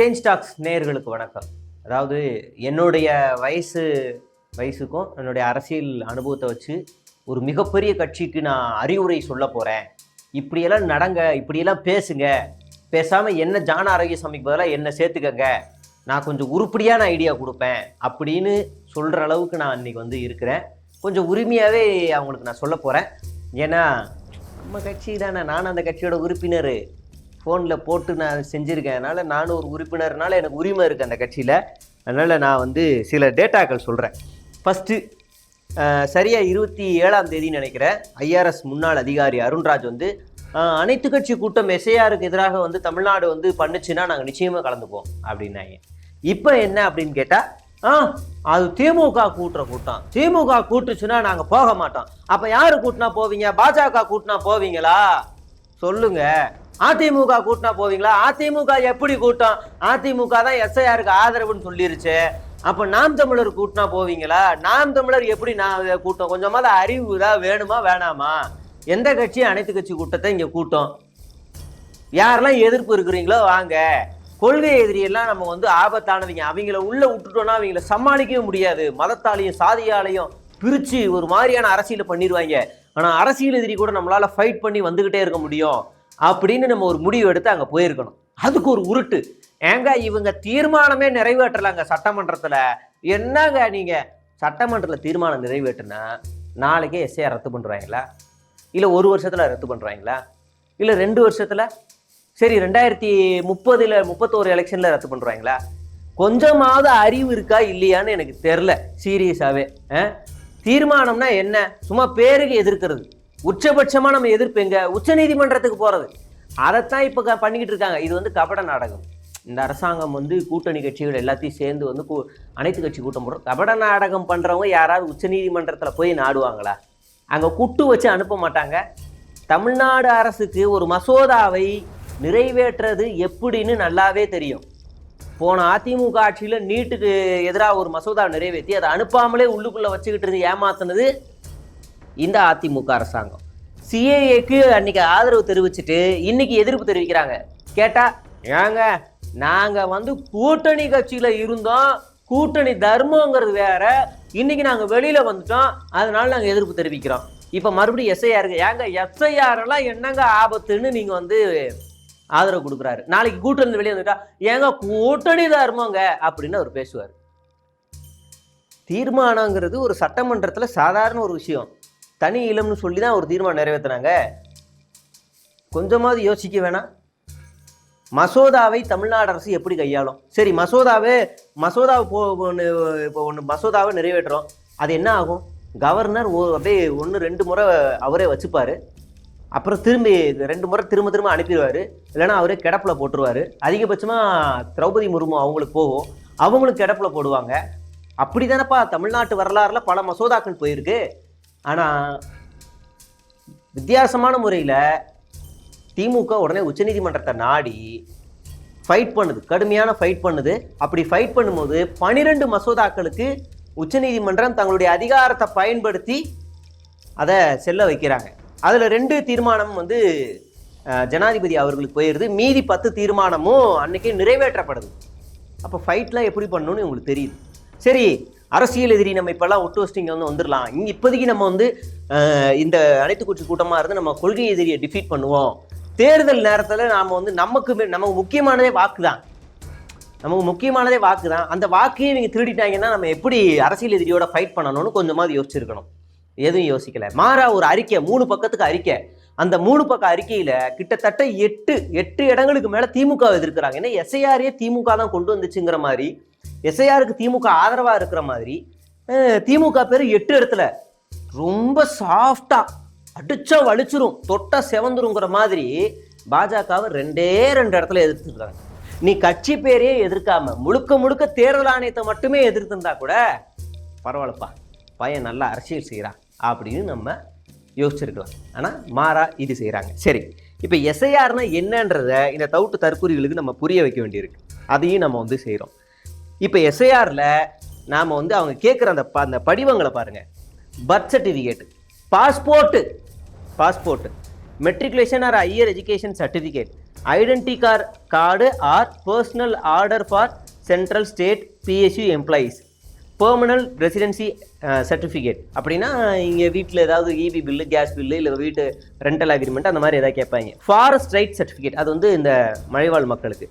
Change tax நேயர்களுக்கு வணக்கம். அதாவது என்னுடைய வயசு வயசுக்கும் என்னுடைய அரசியல் அனுபவத்தை வச்சு ஒரு மிகப்பெரிய கட்சிக்கு நான் அறிவுரை சொல்ல போகிறேன் இப்படியெல்லாம் நடங்க இப்படியெல்லாம் பேசுங்க. பேசாமல் என்ன ஜான ஆரோக்கிய சமைக்கு பதிலாக என்ன சேர்த்துக்கங்க. நான் கொஞ்சம் உருப்படியான ஐடியா கொடுப்பேன் அப்படின்னு சொல்கிற அளவுக்கு நான் இன்றைக்கி வந்து இருக்கிறேன். கொஞ்சம் உரிமையாகவே அவங்களுக்கு நான் சொல்ல போகிறேன் ஏன்னா நம்ம கட்சி தானே நானும் அந்த கட்சியோட உறுப்பினர். ஃபோனில் போட்டு நான் செஞ்சுருக்கேன். அதனால் நானும் ஒரு உறுப்பினர்னால எனக்கு உரிமை இருக்குது அந்த கட்சியில். அதனால் நான் வந்து சில டேட்டாக்கள் சொல்கிறேன் ஃபஸ்ட்டு சரியாக இருபத்தி ஏழாம் தேதி நினைக்கிறேன். ஐஆர்எஸ் முன்னாள் அதிகாரி அருண்ராஜ் வந்து அனைத்து கட்சி கூட்டம் எஸ்ஐஆருக்கு எதிராக வந்து தமிழ்நாடு வந்து பண்ணுச்சுன்னா நாங்கள் நிச்சயமாக கலந்துப்போம் அப்படின்னாங்க. இப்போ என்ன அப்படின்னு கேட்டால் ஆ அது திமுக கூட்டுற கூட்டம். திமுக கூட்டுச்சுன்னா நாங்கள் போக மாட்டோம். அப்போ யார் கூட்டினா போவீங்க? பாஜக கூட்டினா போவீங்களா? சொல்லுங்கள் அதிமுக கூட்டினா போவீங்களா? அதிமுக எப்படி கூட்டம்? அதிமுக தான் எஸ்ஐஆருக்கு ஆதரவுன்னு சொல்லிருச்சு. அப்போ நாம் தமிழர் கூட்டினா போவீங்களா? நாம் தமிழர் எப்படி நான் கூட்டம்? கொஞ்சமாவது அறிவு தான் வேணுமா வேணாமா? எந்த கட்சியும் அனைத்து கட்சி கூட்டத்தை இங்கே கூட்டம். யாரெல்லாம் எதிர்ப்பு இருக்கிறீங்களோ வாங்க. கொள்கை எதிரியெல்லாம் நம்ம வந்து ஆபத்தானவங்க. அவங்கள உள்ளே விட்டுட்டோம்னா அவங்கள சமாளிக்கவே முடியாது. மதத்தாலையும் சாதியாலையும் பிரித்து ஒரு மாதிரியான அரசியலை பண்ணிடுவாங்க ஆனால் அரசியல் எதிரி கூட நம்மளால் ஃபைட் பண்ணி வந்துக்கிட்டே இருக்க முடியும். அப்படின்னு நம்ம ஒரு முடிவு எடுத்து அங்கே போயிருக்கணும். அதுக்கு ஒரு உருட்டு. ஏங்க இவங்க தீர்மானமே நிறைவேற்றலாங்க சட்டமன்றத்தில். என்னங்க நீங்கள் சட்டமன்றத்தில் தீர்மானம் நிறைவேற்றினா நாளைக்கே எஸ்ஏ ரத்து பண்ணுறாங்களா இல்லை ஒரு வருஷத்தில் ரத்து பண்ணுறாங்களா இல்லை ரெண்டு வருஷத்தில்? சரி ரெண்டாயிரத்தி முப்பதில் முப்பத்தோரு எலெக்ஷனில் ரத்து பண்ணுறாங்களா கொஞ்சமாவது அறிவு இருக்கா இல்லையான்னு எனக்கு தெரில சீரியஸாகவே தீர்மானம்னா என்ன? சும்மா பேருக்கு எதிர்க்கிறது. உச்சபட்சமாக நம்ம எதிர்ப்பு எங்கே? உச்ச நீதிமன்றத்துக்கு அதைத்தான் இப்போ க- பண்ணிக்கிட்டு இருக்காங்க. இது வந்து கபட நாடகம். இந்த அரசாங்கம் வந்து கூட்டணி கட்சிகள் எல்லாத்தையும் சேர்ந்து வந்து கூ- அனைத்து கட்சி கூட்டம் போடுறோம் கபட நாடகம் பண்ணுறவங்க யாராவது உச்ச நீதிமன்றத்தில் போய் நாடுவாங்களா? அங்கே குட்டு வச்சு அனுப்ப மாட்டாங்க. தமிழ்நாடு அரசுக்கு ஒரு மசோதாவை நிறைவேற்றுறது எப்படின்னு நல்லாவே தெரியும். போன அதிமுக ஆட்சியில் நீட்டுக்கு எதிராக ஒரு மசோதா நிறைவேற்றி அதை அனுப்பாமலே உள்ளுக்குள்ளே வச்சுக்கிட்டு இருந்து ஏமாத்தினது இந்த அதிமுக அரசாங்கம். சிஏஏக்கு அன்னைக்கு ஆதரவு தெரிவிச்சுட்டு இன்னைக்கு எதிர்ப்பு தெரிவிக்கிறாங்க. கேட்டா ஏங்க நாங்க வந்து கூட்டணி கட்சியில இருந்தோம். கூட்டணி தர்மங்கிறது வேற. இன்னைக்கு நாங்க வெளியில வந்துட்டோம். அதனால நாங்க எதிர்ப்பு தெரிவிக்கிறோம். இப்ப மறுபடியும் எஸ்ஐஆர் ஏங்க எஸ்ஐஆர் எல்லாம் என்னங்க ஆபத்துன்னு நீங்க வந்து ஆதரவு கொடுக்குறாரு. நாளைக்கு கூட்டணி வெளியே வந்துட்டா ஏங்க கூட்டணி தர்மங்க? அப்படின்னு அவர் பேசுவார். தீர்மானங்கிறது ஒரு சட்டமன்றத்தில் சாதாரண ஒரு விஷயம். தனி இளம்னு சொல்லி தான் ஒரு தீர்மானம் நிறைவேற்றினாங்க கொஞ்சமாவது யோசிக்க வேணாம். மசோதாவை தமிழ்நாடு அரசு எப்படி கையாளும்? சரி மசோதாவே மசோதாவை போ ஒன்று இப்போ ஒன்று மசோதாவை நிறைவேற்றுறோம். அது என்ன ஆகும்? கவர்னர் ஓ அப்படியே ஒன்று ரெண்டு முறை அவரே வச்சுப்பார். அப்புறம் திரும்பி ரெண்டு முறை திரும்ப திரும்ப அனுப்பிடுவாரு. இல்லைன்னா அவரே கிடப்பில் போட்டுருவார். அதிகபட்சமாக திரௌபதி முர்மு அவங்களுக்கு போகும். அவங்களும் கிடப்பில் போடுவாங்க. அப்படி தானப்பா தமிழ்நாட்டு வரலாறுல பல மசோதாக்கள் போயிருக்கு. ஆனால் வித்தியாசமான முறையில் திமுக உடனே உச்சநீதிமன்றத்தை நாடி ஃபைட் பண்ணுது. கடுமையான ஃபைட் பண்ணுது. அப்படி ஃபைட் பண்ணும்போது பனிரெண்டு மசோதாக்களுக்கு உச்சநீதிமன்றம் தங்களுடைய அதிகாரத்தை பயன்படுத்தி அதை செல்ல வைக்கிறாங்க. அதில் ரெண்டு தீர்மானம் வந்து ஜனாதிபதி அவர்களுக்கு போயிடுது மீதி பத்து தீர்மானமும் அன்றைக்கி நிறைவேற்றப்படுது. அப்போ ஃபைட்லாம் எப்படி பண்ணணும்னு உங்களுக்கு தெரியுது. சரி அரசியல் எதிரி நம்ம இப்போல்லாம் ஒட்டு வச்சுட்டு இங்கே வந்து வந்துடலாம் இங்கே இப்போதைக்கு நம்ம வந்து இந்த அனைத்து கட்சி கூட்டமாக இருந்து நம்ம கொள்கை எதிரியை டிஃபீட் பண்ணுவோம். தேர்தல் நேரத்தில் நாம் வந்து நமக்கு நமக்கு முக்கியமானதே வாக்கு தான் நமக்கு முக்கியமானதே வாக்கு தான் அந்த வாக்கையும் நீங்கள் திருடிட்டாங்கன்னா நம்ம எப்படி அரசியல் எதிரியோட ஃபைட் பண்ணணும்னு கொஞ்சமாவது யோசிச்சிருக்கணும். எதுவும் யோசிக்கல. மாறா ஒரு அறிக்கை மூணு பக்கத்துக்கு அறிக்கை. அந்த மூணு பக்க அறிக்கையில கிட்டத்தட்ட எட்டு எட்டு இடங்களுக்கு மேல திமுக எதிர்க்கிறாங்க. ஏன்னா எஸ்ஐஆரே திமுக தான் கொண்டு வந்துச்சுங்கிற மாதிரி எஸ்ஐஆருக்கு திமுக ஆதரவாக இருக்கிற மாதிரி திமுக பேர் எட்டு இடத்துல. ரொம்ப சாஃப்டாக அடிச்சா வலிச்சிரும் தொட்டா செவந்துருங்கிற மாதிரி பாஜகவை ரெண்டே ரெண்டு இடத்துல எதிர்த்துருக்காங்க. நீ கட்சி பேரையே எதிர்க்காம முழுக்க முழுக்க தேர்தல் ஆணையத்தை மட்டுமே எதிர்த்துருந்தா கூட பரவாயில்லப்பா பையன் நல்லா அரசியல் செய்கிறான் அப்படின்னு நம்ம யோசிச்சிருக்கலாம். ஆனால் மாறா இது செய்கிறாங்க சரி இப்போ எஸ்ஐஆர்னா என்னன்றத இந்த தவுட்டு தற்கூறிகளுக்கு நம்ம புரிய வைக்க வேண்டியிருக்கு. அதையும் நம்ம வந்து செய்கிறோம் இப்போ எஸ்ஐஆரில் நாம் வந்து அவங்க கேட்குற அந்த ப- அந்த படிவங்களை பாருங்கள் birth certificate passport passport matriculation or higher education certificate identity card card or personal order for central state PSU employees permanent residency certificate அப்படின்னா இங்கே வீட்டில் ஏதாவது இபி பில்லு கேஸ் பில்லு இல்லை வீட்டு ரெண்டல் அக்ரிமெண்ட் அந்த மாதிரி ஏதாவது கேட்பாங்க ஃபாரஸ்ட் ரைட் சர்டிஃபிகேட் அது வந்து இந்த மலைவாழ் மக்களுக்கு.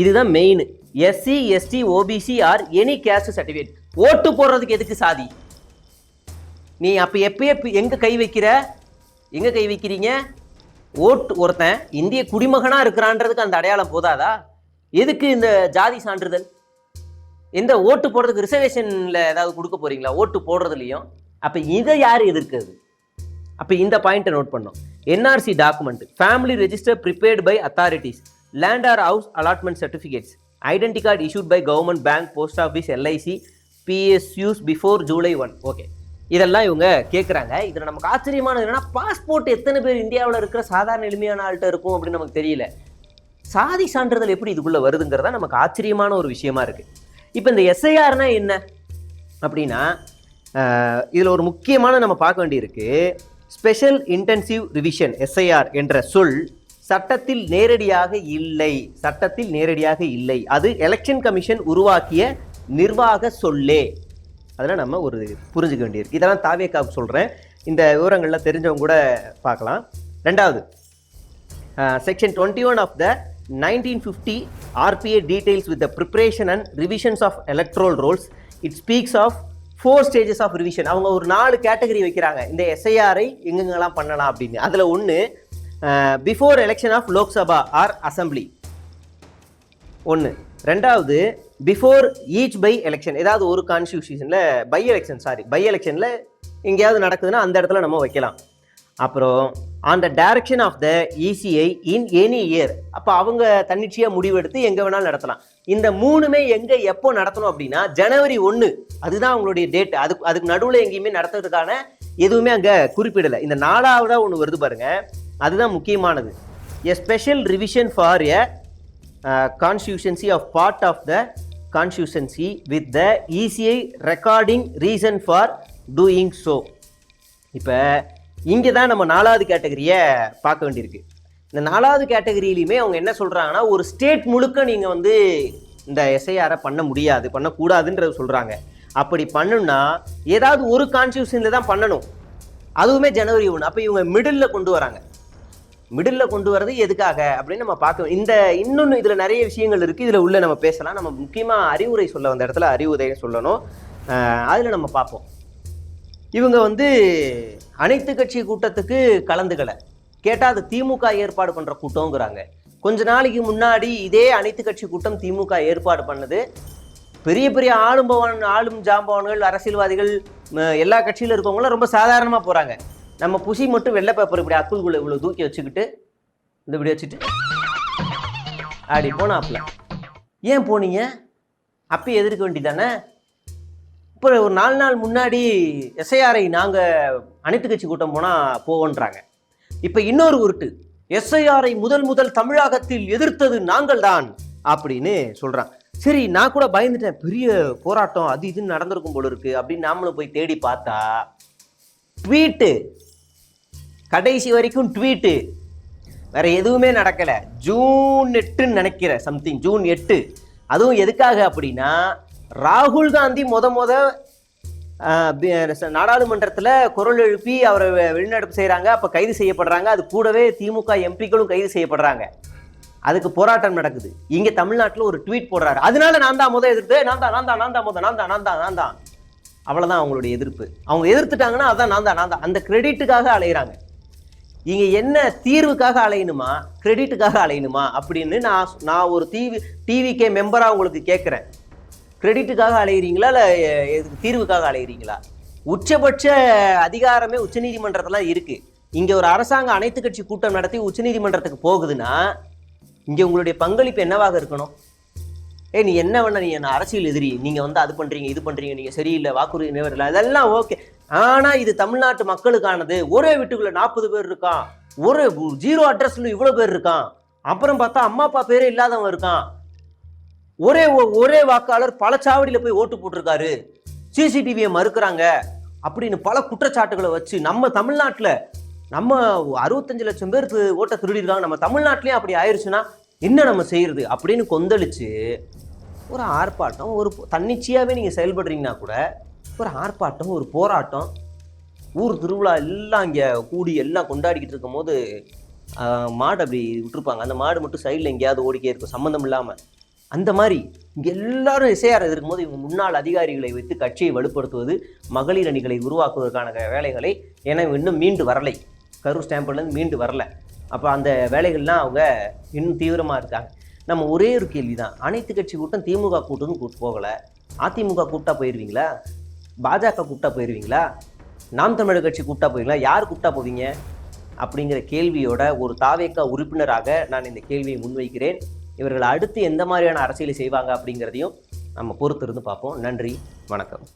இதுதான் main SC ST OBC or any caste certificate ஓட்டு போடுறதுக்கு எதுக்கு சாதி? நீ அப்போ எப்பயே எங்கே கை வைக்கிற? எங்கே கை வைக்கிறீங்க? ஓட்டு ஒருத்தன் இந்திய குடிமகனாக இருக்கிறான்றதுக்கு அந்த அடையாளம் போதாதா? எதுக்கு இந்த ஜாதி சான்றிதழ்? எந்த ஓட்டு போடுறதுக்கு ரிசர்வேஷனில் ஏதாவது கொடுக்க போகிறீங்களா ஓட்டு போடுறதுலையும். அப்போ இதை யார் எதிர்க்கிறது அப்போ இந்த பாயிண்ட்டை நோட் பண்ணோம் NRC document family register prepared by authorities land or house allotment certificates identity card issued by government bank post office LIC PSUs before July one okay இதெல்லாம் இவங்க கேட்குறாங்க இதில் நமக்கு ஆச்சரியமானது என்னென்னா பாஸ்போர்ட் எத்தனை பேர் இந்தியாவில் இருக்கிற சாதாரண எளிமையான ஆள்கிட்ட இருக்கும் அப்படின்னு நமக்கு தெரியல. சாதி சான்றிதழ் எப்படி இதுக்குள்ளே வருதுங்கிறதா நமக்கு ஆச்சரியமான ஒரு விஷயமா இருக்குது இப்போ இந்த எஸ்ஐஆர்னா என்ன? அப்படின்னா இதில் ஒரு முக்கியமான நம்ம பார்க்க வேண்டியிருக்கு. ஸ்பெஷல் இன்டென்சிவ் ரிவிஷன் எஸ்ஐஆர் என்ற சொல் சட்டத்தில் நேரடியாக இல்லை. சட்டத்தில் நேரடியாக இல்லை. அது எலெக்ஷன் கமிஷன் உருவாக்கிய நிர்வாக சொல்லே. அதெல்லாம் நம்ம ஒரு புரிஞ்சுக்க வேண்டியிருக்கு. இதெல்லாம் தாவேக்காவுக்கு சொல்கிறேன் இந்த விவரங்கள்லாம் தெரிஞ்சவங்க கூட பார்க்கலாம். ரெண்டாவது section twenty one of the nineteen fifty RPA details with the preparation and revisions of electoral rolls it speaks of four stages of revision அவங்க ஒரு நாலு கேட்டகரி வைக்கிறாங்க. இந்த எஸ்ஐஆரை எங்கெங்கெல்லாம் பண்ணலாம் அப்படின்னு. அதில் ஒன்று before election of Lok Sabha or assembly ஒன்று ரெண்டாவது பிஃபோர் ஈச் பை எலெக்ஷன் ஏதாவது ஒரு கான்ஸ்டியூஷனில் பை எலெக்ஷன் சாரி பை எலெக்ஷனில் எங்கேயாவது நடக்குதுன்னா அந்த இடத்துல நம்ம வைக்கலாம். அப்புறம் on the direction of the ECI in any year அப்போ அவங்க தன்னிச்சையாக முடிவெடுத்து எங்கே வேணாலும் நடத்தலாம். இந்த மூணுமே எங்கே எப்போ நடத்தணும் அப்படின்னா ஜனவரி ஒன்று அதுதான் அவங்களுடைய டேட் அதுக்கு அதுக்கு நடுவில் எங்கேயுமே நடத்துறதுக்கான எதுவுமே அங்கே குறிப்பிடலை. இந்த நாலாவதாக ஒன்று வருது பாருங்கள் அதுதான் முக்கியமானது. A special revision for a constituency of part of the constituency with the ஈஸியை recording reason for doing so இப்போ இங்கே தான் நம்ம நாலாவது கேட்டகரியை பார்க்க வேண்டியிருக்கு. இந்த நாலாவது கேட்டகரியிலையுமே அவங்க என்ன சொல்கிறாங்கன்னா ஒரு ஸ்டேட் முழுக்க நீங்கள் வந்து இந்த எஸ்ஐஆரை பண்ண முடியாது பண்ணக்கூடாதுன்றது சொல்கிறாங்க அப்படி பண்ணணும்னா ஏதாவது ஒரு கான்ஸ்டியூஷனில் தான் பண்ணணும். அதுவுமே ஜனவரி ஒன்று அப்போ இவங்க மிடில் கொண்டு வராங்க. மிடில் கொண்டு வரது எதுக்காக அப்படின்னு நம்ம பார்க்க இந்த இன்னொன்று இதில் நிறைய விஷயங்கள் இருக்குது இதில் உள்ள நம்ம பேசலாம். நம்ம முக்கியமாக அறிவுரை சொல்ல வந்த இடத்துல அறிவுரைன்னு சொல்லணும். அதில் நம்ம பார்ப்போம். இவங்க வந்து அனைத்து கட்சி கூட்டத்துக்கு கலந்துக்கலை. கேட்டால் அது திமுக ஏற்பாடு பண்ணுற கூட்டங்கிறாங்க கொஞ்ச நாளைக்கு முன்னாடி இதே அனைத்து கட்சி கூட்டம் திமுக ஏற்பாடு பண்ணது. பெரிய பெரிய ஆளும்பவன் ஆளும் ஜாம்பவான்கள் அரசியல்வாதிகள் எல்லா கட்சியில் இருக்கவங்களாம் ரொம்ப சாதாரணமாக போகிறாங்க நம்ம புசி மட்டும் வெள்ளை பேப்பர் இப்படி அக்குள்குள்ள இவ்வளோ தூக்கி வச்சுக்கிட்டு இந்த இப்படி வச்சுட்டு அப்படி போனாப்ல ஏன் போனீங்க? அப்பயே எதிர்க்க வேண்டியதானே இப்போ ஒரு நாலு நாள் முன்னாடி எஸ்ஐஆரை நாங்கள் அனைத்து கட்சி கூட்டம் போனால் போவோன்றாங்க. இப்போ இன்னொரு உருட்டு எஸ்ஐஆரை முதல் முதல் தமிழகத்தில் எதிர்த்தது நாங்கள் தான் அப்படின்னு சொல்கிறான் சரி நான் கூட பயந்துட்டேன். பெரிய போராட்டம் அது இதுன்னு நடந்திருக்கும் போல இருக்கு அப்படின்னு நாமளும் போய் தேடி பார்த்தா ட்வீட்டு கடைசி வரைக்கும் ட்வீட்டு வேற எதுவுமே நடக்கல. ஜூன் எட்டுன்னு நினைக்கிறேன் சம்திங் ஜூன் எட்டு. அதுவும் எதுக்காக அப்படின்னா ராகுல் காந்தி முத முத நாடாளுமன்றத்தில் குரல் எழுப்பி அவரை வெளிநடப்பு செய்கிறாங்க அப்போ கைது செய்யப்படுறாங்க. அது கூடவே திமுக எம்பிக்களும் கைது செய்யப்படுறாங்க. அதுக்கு போராட்டம் நடக்குது. இங்கே தமிழ்நாட்டில் ஒரு ட்வீட் போடுறாரு. அதனால நான் தான் முத எதிர்த்து நான் தான் நான் தான் நான் தான் முத நான் தான் நான் தான் நான் தான். அவங்களுடைய எதிர்ப்பு. அவங்க எதிர்த்துட்டாங்கன்னா அதான் நான் தான் நான் தான். அந்த கிரெடிட்டுக்காக அலையிறாங்க. இங்க என்ன தீர்வுக்காக அலையணுமா? கிரெடிட்டுக்காக அலையணுமா? அப்படின்னு நான் நான் ஒரு டிவி டிவிக்கே மெம்பராக உங்களுக்கு கேட்குறேன் கிரெடிட்டுக்காக அலையிறீங்களா? இல்லை தீர்வுக்காக அலையிறீங்களா? உச்சபட்ச அதிகாரமே உச்சநீதிமன்றத்துல இருக்கு. இங்க ஒரு அரசாங்கம் அனைத்து கட்சி கூட்டம் நடத்தி உச்சநீதிமன்றத்துக்கு போகுதுன்னா இங்க உங்களுடைய பங்களிப்பு என்னவாக இருக்கணும்? ஏ நீ என்ன வேணா நீ என்ன அரசியல் எதிரி நீங்க வந்து அது பண்றீங்க இது பண்றீங்க நீங்க சரியில்லை வாக்குறுதி நிறைவேறல அதெல்லாம் ஓகே ஆனா இது தமிழ்நாட்டு மக்களுக்கானது. ஒரே வீட்டுக்குள்ள நாற்பது பேர் இருக்கான். ஒரு ஜீரோ அட்ரஸ்ல இவ்வளவு பேர் இருக்கான். அப்புறம் பார்த்தா அம்மா அப்பா பேரே இல்லாதவன் இருக்கான். ஒரே ஒ- ஒரே வாக்காளர் பல சாவடியில போய் ஓட்டு போட்டிருக்காரு. சிசிடிவியை மறுக்கிறாங்க. அப்படின்னு பல குற்றச்சாட்டுகளை வச்சு நம்ம தமிழ்நாட்டில் நம்ம அறுபத்தஞ்சு லட்சம் பேர் ஓட்டை திருடிருக்காங்க. நம்ம தமிழ்நாட்டிலேயே அப்படி ஆயிடுச்சுன்னா என்ன நம்ம செய்யறது அப்படின்னு கொந்தளிச்சு ஒரு ஆர்ப்பாட்டம் ஒரு தன்னிச்சையாகவே நீங்கள் செயல்படுறீங்கன்னா கூட ஒரு ஆர்ப்பாட்டம் ஒரு போராட்டம். ஊர் திருவிழா எல்லாம் இங்கே கூடி எல்லாம் கொண்டாடிக்கிட்டு இருக்கும்போது போது மாடு அப்படி விட்டுருப்பாங்க. அந்த மாடு மட்டும் சைடில் எங்கேயாவது ஓடிக்கே இருக்கும். சம்மந்தம் இல்லாமல் அந்த மாதிரி இங்கே எல்லாரும் இருக்கும் இருக்கும்போது இவங்க முன்னாள் அதிகாரிகளை வைத்து கட்சியை வலுப்படுத்துவது மகளிர் அணிகளை உருவாக்குவதற்கான வேலைகளை ஏன்னா இன்னும் மீண்டு வரலை. கரூர் ஸ்டாம்பிலேருந்து மீண்டு வரல. அப்போ அந்த வேலைகள்லாம் அவங்க இன்னும் தீவிரமாக இருக்காங்க. நம்ம ஒரே ஒரு கேள்வி தான் அனைத்து கட்சி கூட்டம் திமுக கூட்டம்னு கூட்டு போகலை. அதிமுக கூப்பிட்டா போயிடுவீங்களா பாஜக கூப்பிட்டா போயிடுவீங்களா நாம் தமிழர் கட்சி கூப்பிட்டா போவீங்களா யார் கூப்பிட்டா போவீங்க? அப்படிங்கிற கேள்வியோட ஒரு தாவேக்கா உறுப்பினராக நான் இந்த கேள்வியை முன்வைக்கிறேன். இவர்கள் அடுத்து எந்த மாதிரியான அரசியலை செய்வாங்க அப்படிங்கிறதையும் நம்ம பொறுத்திருந்து பார்ப்போம். நன்றி. வணக்கம்.